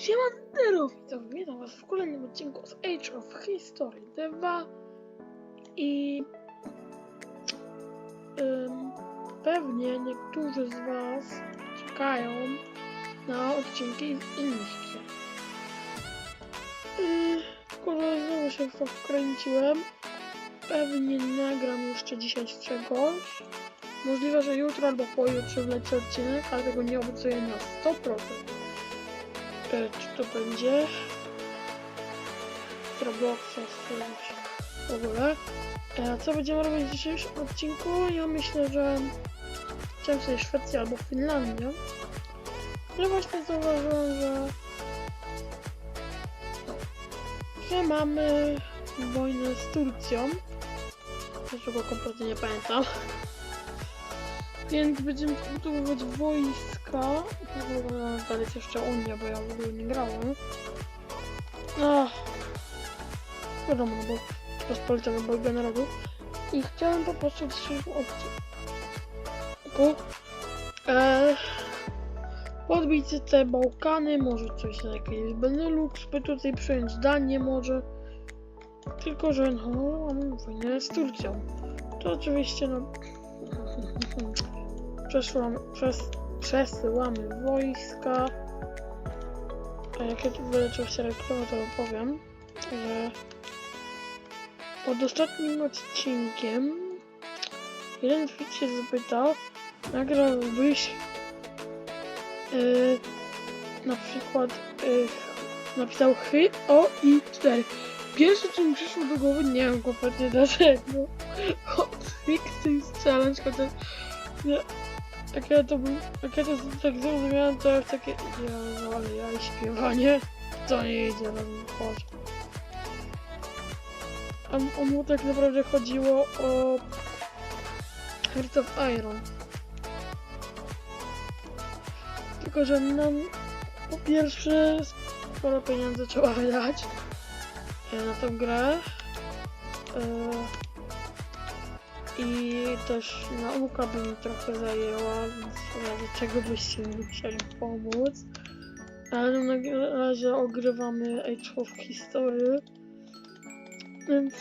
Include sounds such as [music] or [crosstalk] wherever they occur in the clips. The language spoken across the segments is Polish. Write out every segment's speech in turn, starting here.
Siemandero, widzowie, witam was w kolejnym odcinku z Age of History 2 i ym, pewnie niektórzy z was czekają na odcinki z innych gier. Yy, że znowu się w wkręciłem. Pewnie nagram jeszcze dzisiaj z czegoś. Możliwe, że jutro albo pojutrze wleci odcinek, ale tego nie obiecuję na 100%. E, czy to będzie z Robloxa coś w ogóle. E, co będziemy robić w dzisiejszym odcinku? Ja myślę, że chciałem sobie Szwecję albo Finlandię. Ale właśnie zauważyłem, że że mamy wojnę z Turcją. Dlaczego kompletnie nie pamiętam. Więc będziemy budować wojska. Ogóle dalej jeszcze Unia, bo ja w ogóle nie grałem. Ach. Wiadomo, no bo Pospolita Wybory Narodów. I chciałem po prostu w dzisiejszym odcinku e, podbić te Bałkany, może coś na jakieś Benelux, by tutaj przejąć Danię może. Tylko, że no, mamy wojnę z Turcją. To oczywiście no... [laughs] Przeszłam, przez, przesyłamy wojska. A jak ja tu będę oczywiście reklamę, to powiem, że pod ostatnim odcinkiem jeden tweet się zapytał, nagrałbyś yy, na przykład yy, napisał chy, o i 4. Pierwsze co mi przyszło do głowy, nie wiem kompletnie dlaczego. [laughs] Hot Fixings Challenge, chociaż nie, jak ja to jak ja to tak zrozumiałem, to już takie, ja, no ale ja i śpiewanie, to nie idzie na mnie, Boże. A o mu tak naprawdę chodziło o Hearts of Iron. Tylko, że nam po pierwsze sporo pieniędzy trzeba wydać e, na tę grę. E, I też nauka by mi trochę zajęła, więc w razie czego byście mi chcieli pomóc. Ale na razie ogrywamy Age of History. Więc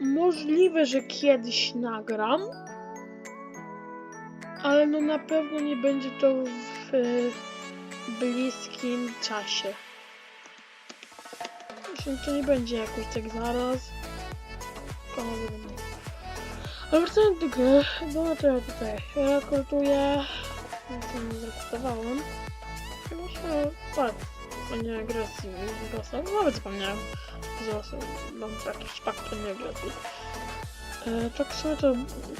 możliwe, że kiedyś nagram. Ale no na pewno nie będzie to w bliskim czasie. Że to nie będzie jakoś tak zaraz. Tylko Ale wracając do gry, no ja tutaj rekorduję. To nie zrekrutowałem. Muszę patrz, nie agresji z Rosją. Nawet zapomniałem z. Mam jakiś fakt, to nie agresji. E, tak sobie to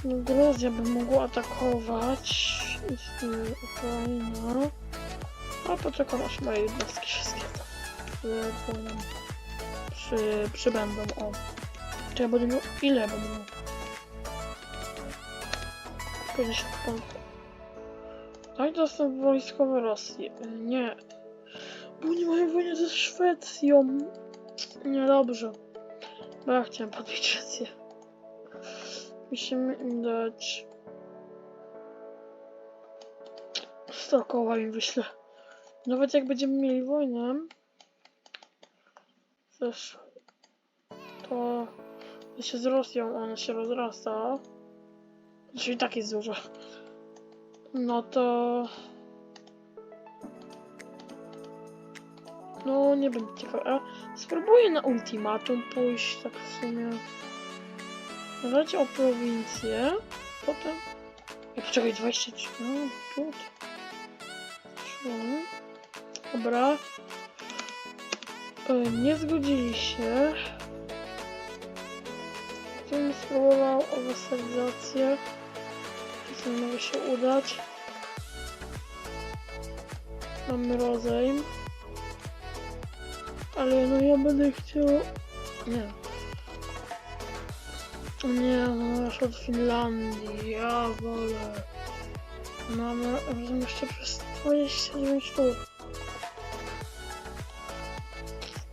Gruzja by mogła atakować. Jest Ukraina. A poczekam aż moje jednostki wszystkie tam przypłyną. Przy, przybędą. O. Czy ja będę miał? Ile będę miał? 50 punktów. Daj dostęp wojskowy Rosji. Nie. Bo nie mają wojny ze Szwecją. Niedobrze. Bo ja chciałem podbić Szwecję. Musimy im dać... 100 koła im wyślę. Nawet jak będziemy mieli wojnę... Też... To... się z Rosją ona się rozrasta. Czyli tak jest dużo. No to... No, nie będzie ciekawe. A spróbuję na ultimatum pójść, tak w sumie. Zadać o prowincję. Potem... Ja poczekaj, 23. No, tu. Dobra. E, Nie zgodzili się. Potem spróbował o wasalizację. Może się udać. Mamy rozejm. Ale no ja będę chciał... Nie. Nie, no aż od Finlandii, ja wolę. Mamy razem jeszcze przez 29 sztuk.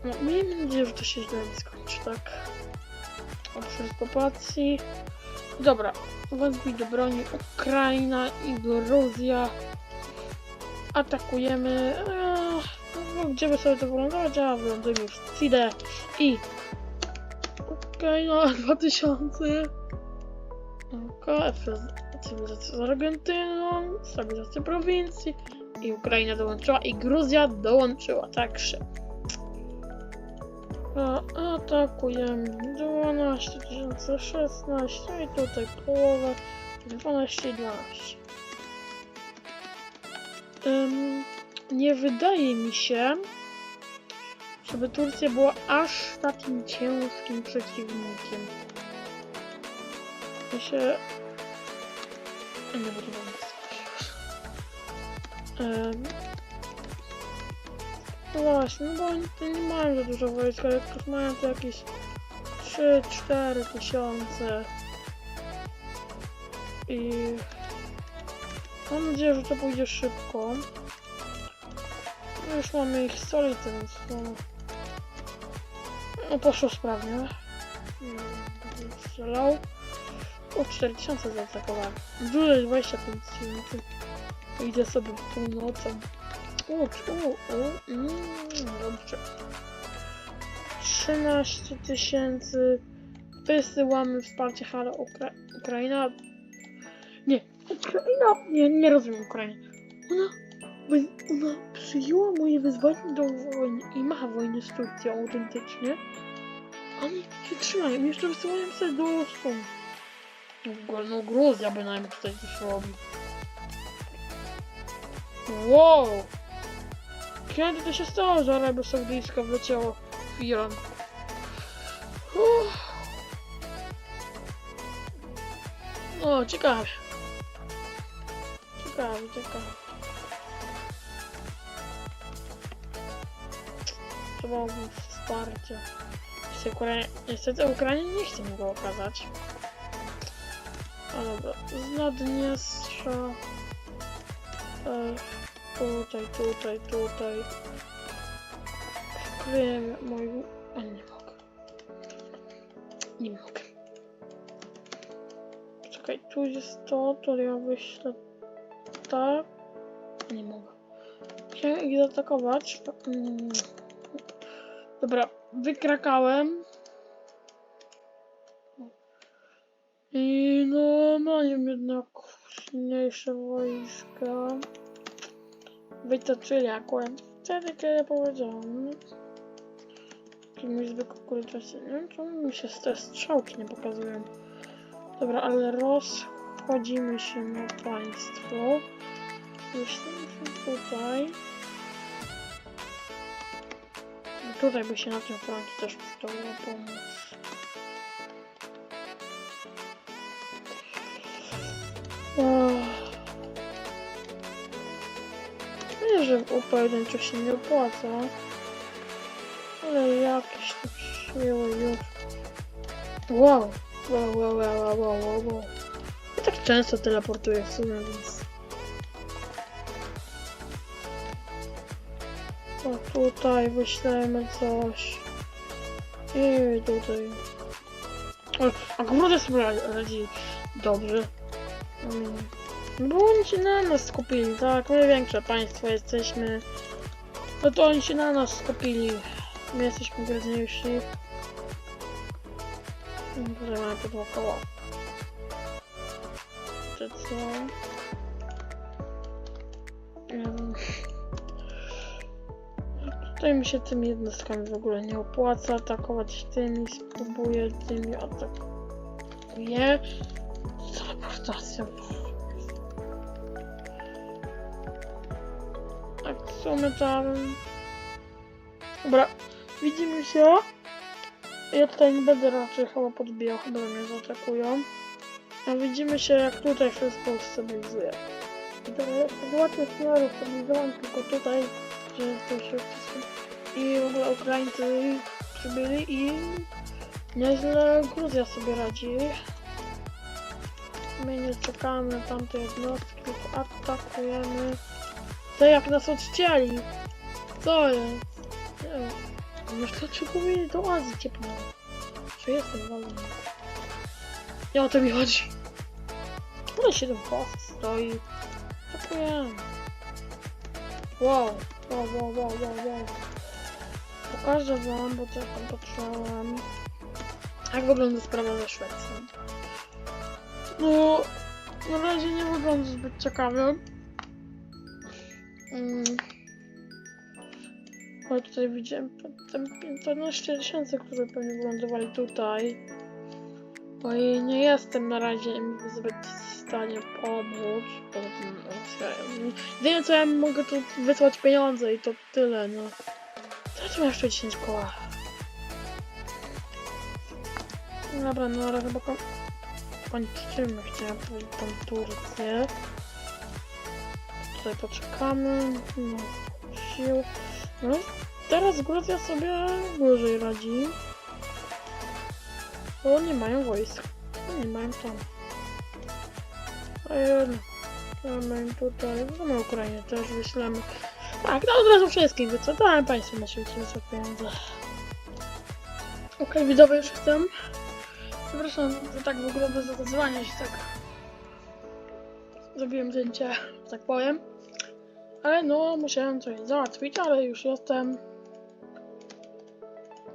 No, miejmy nadzieję, że to się źle nie skończy, tak? Oprócz populacji. Dobra, wezwij do broni Ukraina i Gruzja. Atakujemy. Eee, gdzie by sobie to wylądować? A, wylądujmy w Cide i... No, [laughs] 2000. Okej, cywilizacja z Argentyną, stabilizacja prowincji i Ukraina dołączyła i Gruzja dołączyła, także... Atakujemy 12 16 i tutaj połowę 12 i 12. Ym, nie wydaje mi się, żeby Turcja była aż takim ciężkim przeciwnikiem. Ja się... Nie, Ym... No właśnie, no bo oni to nie mają za dużo wojska, jak już mają to jakieś 3-4 tysiące. I mam nadzieję, że to pójdzie szybko. No już mamy ich solidnie, więc no, no poszło sprawnie. Nie wiem, strzelał. O, 4000 zaatakowałem. Dużo 25 tysięcy. Idę sobie północą. U, u, u, mm, dobrze. 13 tysięcy. Wysyłamy wsparcie Halo Ukra Ukraina. Nie, Ukraina. Nie, nie rozumiem Ukrainy. Ona, ona przyjęła moje wezwanie do wojny i ma wojnę z Turcją autentycznie. Oni się trzymają. Jeszcze wysyłają sobie do stąd. No, no Gruzja bynajmniej tutaj coś robi. Wow! Kiedy to się stało, że Arabia Saudyjska wleciała w Iran? Uff. O, ciekawe. Ciekawe, ciekawe. Trzeba było wsparcie. Niestety Ukrainie, nie chce mi go okazać. A dobra, z Naddniestrza. E, tutaj, tutaj, tutaj. Wkryję moją... A nie mogę. Nie mogę. Czekaj, tu jest to, to ja wyślę tak. Nie mogę. Chciałem ich zaatakować. Mm. Dobra, wykrakałem. I no, mają jednak silniejsze wojska. Wytoczyli akurat wtedy, kiedy powiedziałem. Taki mój zwykły kukurydzy. Nie czemu mi się te strzałki nie pokazują. Dobra, ale rozchodzimy się na państwo. Jesteśmy tutaj. Tutaj by się na tym froncie też przydało pomóc. Ach. Że u pojedynczych się nie opłaca. Ale jakieś tu siły już. Wow. Wow, wow, wow, wow, wow, wow. Ja tak często teleportuję w sumie, więc... O, tutaj wyślemy coś. I tutaj. O, a grudę sobie radzi dobrze. Mm. Bo oni się na nas skupili, tak? My większe państwo jesteśmy. No to oni się na nas skupili. My jesteśmy groźniejsi. Tutaj mamy podłokoło. Czy co? Tutaj mi się tymi jednostkami w ogóle nie opłaca atakować tymi, spróbuję tymi atakuję. Teleportacja. Sumie tam... Dobra, widzimy się. Ja tutaj nie będę raczej chyba podbijał, chyba mnie zaatakują. A widzimy się jak tutaj wszystko to sytuacja scenariusz stabilizowałem tylko tutaj, że to się. I w ogóle Ukraińcy przybyli i nieźle Gruzja sobie radzi. My nie czekamy na tamte jednostki, tylko atakujemy. To jak nas odcięli. Co jest? Już dlaczego mnie do Azji ciepło? Czy jestem wolny? Nie o to mi chodzi. Ale się ten pas stoi. Atakujemy. Wow. Wow, wow, wow, wow, wow. Pokażę wam, bo też tam patrzyłam. Jak wygląda sprawa ze Szwecją. No, na razie nie wygląda zbyt ciekawie. Mm. Ale tutaj widziałem te 15 tysięcy, które pewnie wylądowali tutaj. Bo i nie jestem na razie im zbyt w stanie pomóc. Poza jedynie co ja mogę to wysłać pieniądze i to tyle, no. Co tu jeszcze 10 koła? Dobra, no ale chyba kończymy. Chciałem powiedzieć tą Turcję. Tutaj poczekamy. No, sił. No, teraz Gruzja sobie gorzej radzi. Bo nie mają wojsk. No, nie mają tam. Mamy tutaj. No na Ukrainie też wyślemy. Tak, no od razu wszystkich wycofałem państwo na świecie wysłać pieniądze. Okej, widzowie już jestem. Przepraszam, że tak w ogóle bez odezwania się tak zrobiłem zdjęcie, tak powiem. Ale no, musiałem coś załatwić, ale już jestem.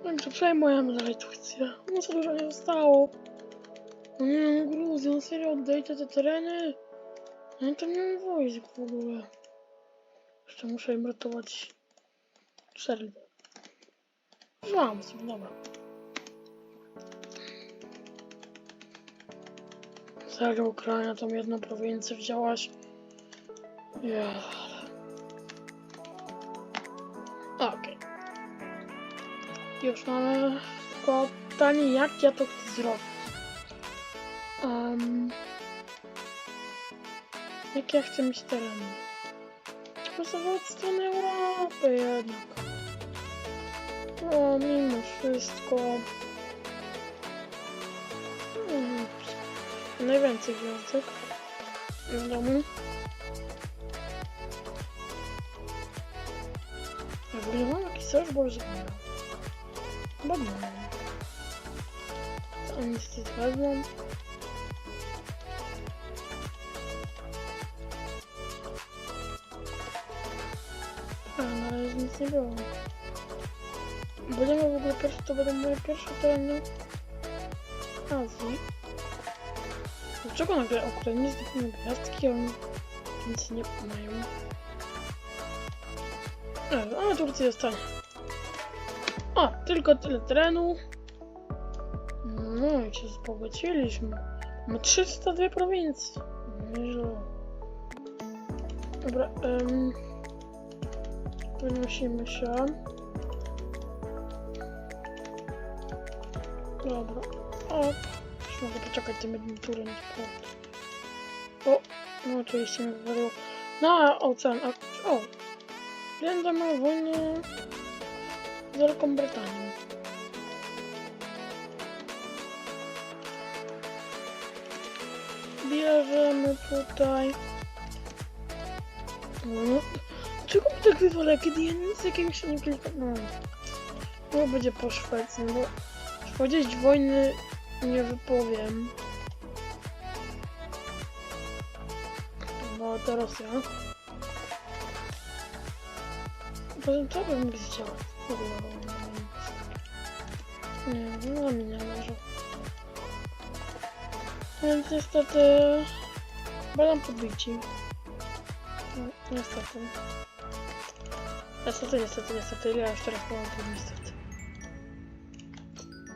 Także przejmujemy dalej Turcję. No co dużo nie zostało. No nie no, serio, oddajcie te tereny. No ja tam nie mam wojsk w ogóle. Jeszcze muszę im ratować Sheldon. Mam sobie, dobra. Serio, Ukraina tam jedną prowincję wzięłaś. Ja. Już mamy tylko pytanie, jak ja to chcę zrobić. Um, jak ja chcę mieć teren? Głosował od strony Europy jednak. O, mimo wszystko. Hmm, najwięcej gwiazdek w domu. Ja w ogóle mam jakiś sojusz, bo To oni niestety wezmą. A, na razie nic nie było. Będziemy w ogóle pierwsze, to będą moje pierwsze tereny Azji. Dlaczego nagle Ukrainie zdobyły gwiazdki, oni nic nie mają? E, ale Turcja zostanie. O, tylko tyle terenu. No i się zbogaciliśmy. Mamy 302 prowincje. Nieźle. Dobra, um, wynosimy się. Dobra. O, już mogę poczekać tym jednym turem. O, no oczywiście mnie wywaliło. Ocean. A, o, Irlandia ma wojnę Wielką Brytanią. Bierzemy tutaj. No, czego mi tak wywala, kiedy ja nic jakiegoś nie klikam? No. no, będzie po Szwecji, bo powiedzieć wojny nie wypowiem. No, to Rosja. Poza tym, co bym chciał? Nie, no mi nie może. Więc niestety... Będą podbici. No, niestety. Niestety, niestety, niestety. Ile ja już teraz mam tu niestety.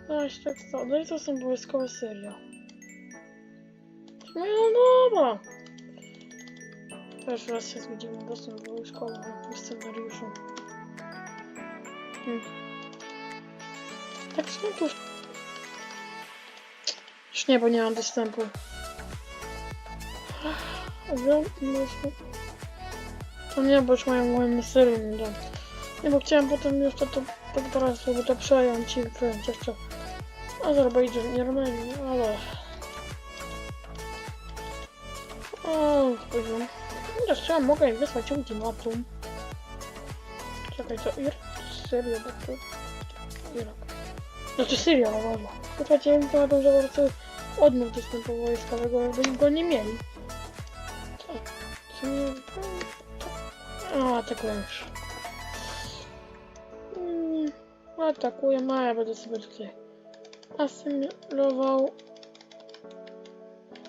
No jeszcze co? No i to są wojskowe Syria. No dobra. Pierwszy raz się zgodziłem dostęp wojskowy w scenariuszu. Hmm. Tak skąd już... Już nie, bo nie mam dostępu. Wiem, myślę. To nie, bo już mają moją serię nie dam. Nie, bo chciałem potem jeszcze to tak teraz sobie to przejąć i wziąć jeszcze Azerbejdżan i Armenię, ale... O, poziom. Ultimatum. Czekaj, to Ir... Syria, bo to... Irak. Znaczy Syria, no dobra. Wysłać im ultimatum, że po prostu odmów dostępu wojskowego, jakby go nie mieli. Co? Co nie... A, tak już. atakuje, no a ja będę sobie tutaj asymilował.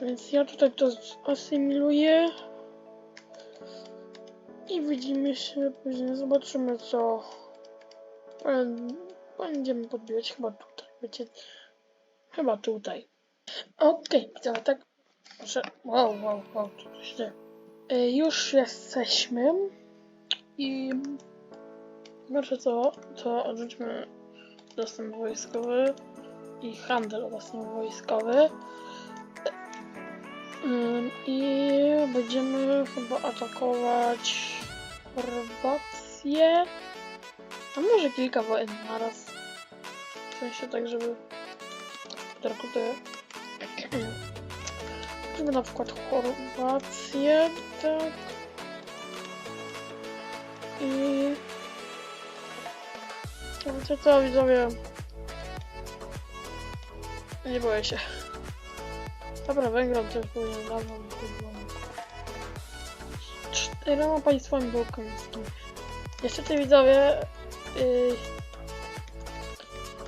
Więc ja tutaj to asymiluję. I widzimy się później, zobaczymy co będziemy podbijać chyba tutaj, wiecie, chyba tutaj. Okej, okay, tak, że, wow, wow, wow, co tu się dzieje? Y, Już jesteśmy i znaczy co, to odrzućmy dostęp wojskowy i handel dostęp wojskowy. Ym, I będziemy chyba atakować Chorwację. A może kilka wojen naraz. W sensie tak, żeby... To... Weźmy na przykład Chorwację, tak. I... Wiecie co, widzowie? Nie boję się. Dobra, Węgrom też powinien dawno wyglądać. Czterema państwami bałkańskimi. Tutaj widzowie... Yy,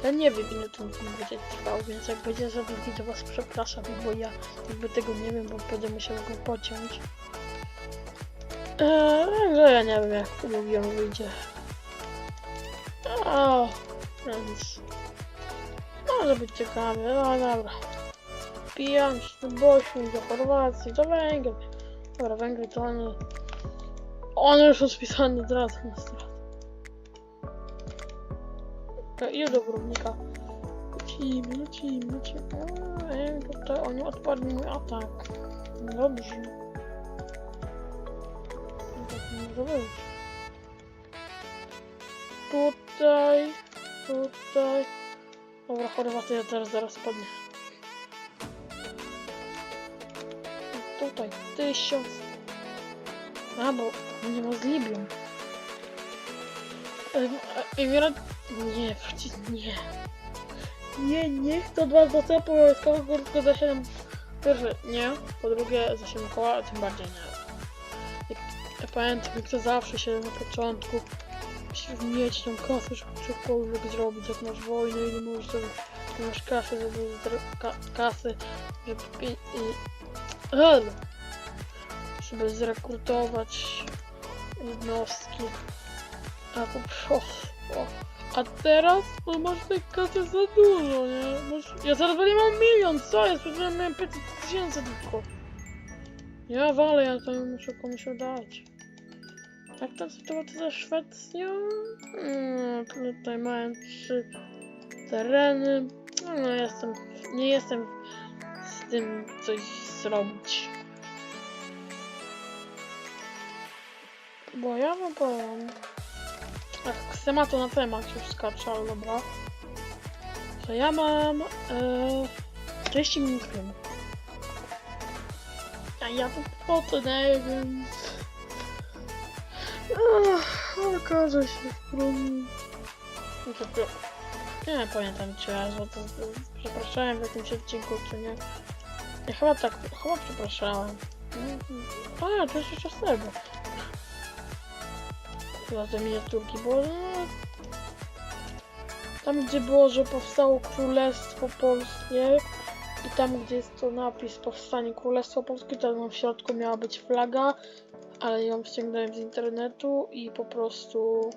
ja nie wiem ile film będzie trwał, więc jak będzie za długi to was przepraszam, bo ja jakby tego nie wiem, bo będę musiał go pociąć. Eee, ja nie wiem jak on wyjdzie. O, więc może być ciekawy, no dobra. Pijam się do Bośni, do Chorwacji, do Węgier. Dobra, Węgry to oni... On już jest spisany od razu na stronę. I do Grubnika. Lecimy, lecimy, lecimy. Ej, tutaj oni odpadli mój atak. Dobrze. No może być. Tutaj, tutaj. Dobra, Chorwacja teraz zaraz padnie. I Tutaj tysiąc. A, bo nie ma z Libią. Em, e, Emirat... Nie, przecież nie. Nie, niech to dwa dostępu wojskowego tylko za 7... Pierwsze, nie. Po drugie, za 7 koła, a tym bardziej nie. Jak, ja pamiętam, jak to zawsze się na początku musisz mieć tą kasę, żeby cokolwiek zrobić, jak masz wojnę, ile możesz sobie, jak masz kasę, żeby ka, kasy, żeby i, ale, żeby zrekrutować jednostki, a teraz no masz tej kasy za dużo, nie? Masz, ja zaraz będę miał milion, co jest? Przecież miałem 500 tysięcy tylko. Ja walę, ja to muszę komuś dać. Jak ta sytuacja ze Szwecją? Mm, tutaj mają trzy tereny. No, jestem, nie jestem z tym coś zrobić. Bo ja wam powiem. Ach, z tematu na temat już skaczę, ale dobra. To ja mam e, 30 minut filmu. A ja to potnę, więc... Ach, okaże się w. No było- Nie pamiętam czy ja to przepraszałem w jakimś odcinku, czy nie. Ja chyba tak, chyba przepraszałem. A, to jeszcze czas tego. Chyba te miniaturki, bo no, tam gdzie było, że powstało Królestwo Polskie i tam gdzie jest to napis Powstanie Królestwo Polskie, tam w środku miała być flaga, ale ją ściągnąłem z internetu i po prostu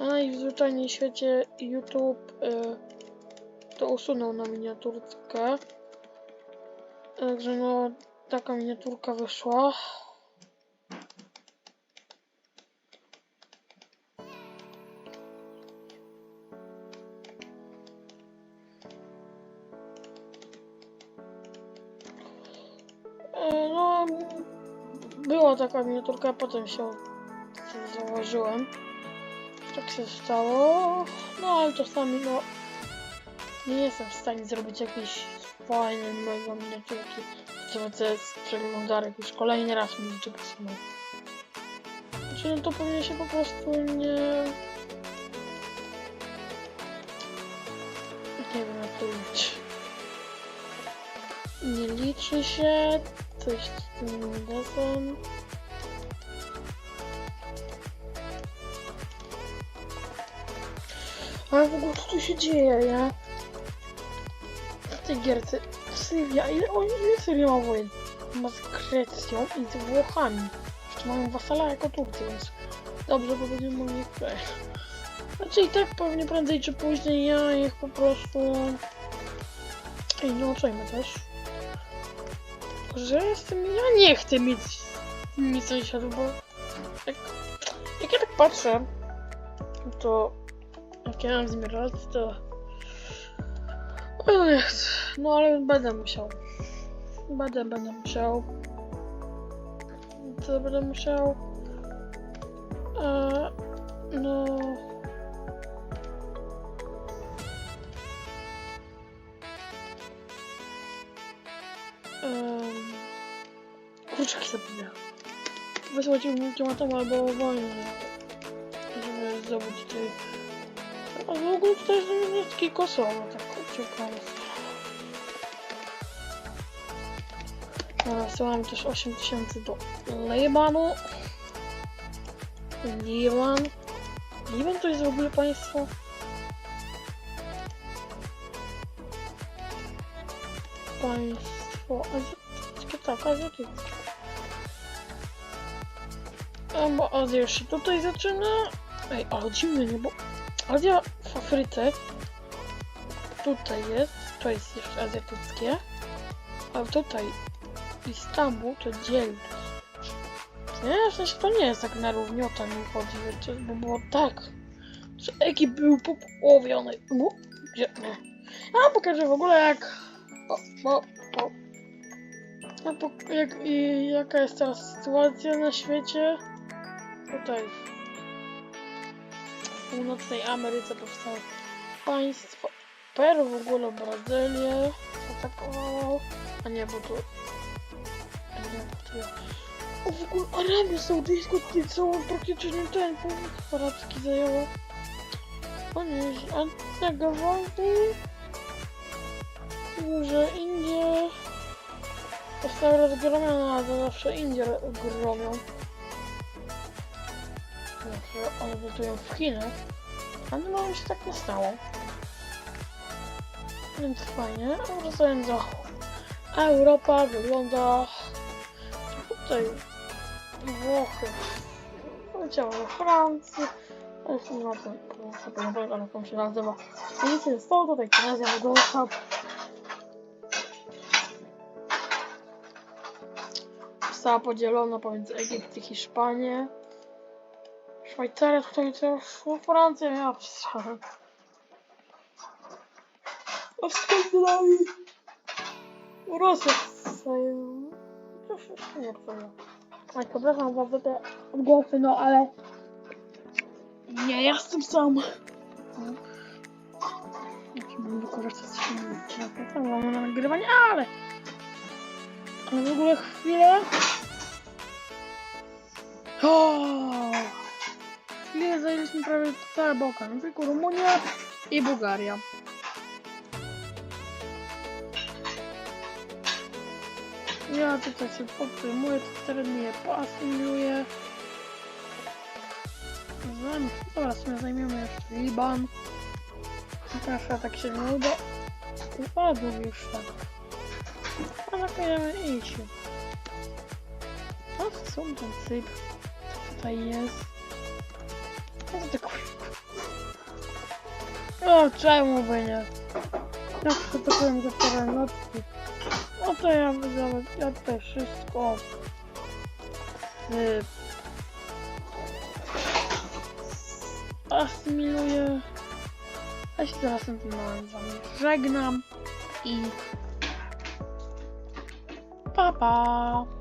a i w zwyczajnym świecie YouTube y, to usunął na miniaturkę. Także no taka miniaturka wyszła. No, była taka miniaturka, potem się założyłem. Tak się stało. No, ale czasami, no, nie jestem w stanie zrobić jakiejś fajnej mega miniaturki. Co jest przeglądarek już kolejny raz mi niczego samo. Znaczy, no to powinien się po prostu nie... Nie wiem jak to liczy. Nie liczy się coś z tym desem. Ale w ogóle co tu się dzieje, nie? W tej gierce Syria, ile oni, ile Syria ma wojen? Ma z Grecją i z Włochami. Jeszcze mają wasala jako Turcję, więc dobrze, bo będziemy mogli ich tutaj. Znaczy i tak pewnie prędzej czy później ja ich po prostu... Ej, no czujmy też. Że jestem... Ja nie chcę mieć nic sąsiadów, bo... Jak, jak ja tak patrzę, to... Jak ja mam z nimi relacje, to... No nie chcę. No ale będę musiał. Będę, będę musiał. Co będę musiał? Eee, no... kurczaki zapomniałem. Wysłać im ultimatum albo wojnę, żeby zdobyć tutaj... A w ogóle tutaj jest taki Kosowo, tak. Dobra, mam też 8000 do Libanu. Liban. Liban to jest w ogóle państwo? Państwo azjatyckie, tak, azjatyckie. A, bo Azja się tutaj zaczyna. Ej, ale dziwne, nie, bo Azja w Afryce tutaj jest, to jest jeszcze azjatyckie, a tutaj Istanbul to dzielny. Nie, w sensie to nie jest tak na równi, o to mi chodzi, wiecie, bo było tak, że Egipt był popłowiony. No, gdzie, nie. A pokażę w ogóle jak, o, o, o. A pok- jak, i jaka jest teraz sytuacja na świecie. Tutaj w północnej Ameryce powstało państwo Peru w ogóle Brazylię zaatakowało. A nie, bo nie, tu... O, w ogóle Arabię Saudyjską tutaj całą praktycznie ten punkt arabski zajęła. O nie, a tego wojny... Że Indie... Zostały rozgromione, a to zawsze Indie gromią. Znaczy, one budują w Chinach. Ale mi się tak nie stało. Więc fajnie. A wracając do a Europa wygląda tutaj Włochy. Poleciała do Francji. Ale już nie ma to, sobie nie pamiętam jak on się nazywa. Nic nie stało, tutaj Tunezja wygląda. Została podzielona pomiędzy Egipt i Hiszpanię. Szwajcaria tutaj też, no Francja miała przestrzeń. A w Skandynawii Rosja. Coś jeszcze nie wiem. Oj, przepraszam bardzo te odgłosy, no ale nie jestem sam. Jaki bym wykorzystać silnik? Mamy na nagrywanie, ale ale w ogóle chwilę. O! Chwilę zajęliśmy prawie cały Bałkan, tylko Rumunia i Bułgaria. Ja tutaj się podtrzymuję, to teren je poasymiluję. Zajm... Dobra, w sumie zajmiemy jeszcze Liban. Proszę, tak się nie uda. Ale już tak. A zakładamy iść. A co ten Cypr? Co tutaj jest? O, czemu by nie? Jak to powiem za parę nocki. No to ja wyzwałem, ja tutaj wszystko z... asymiluję. Ja się teraz tym małym wami żegnam i pa pa!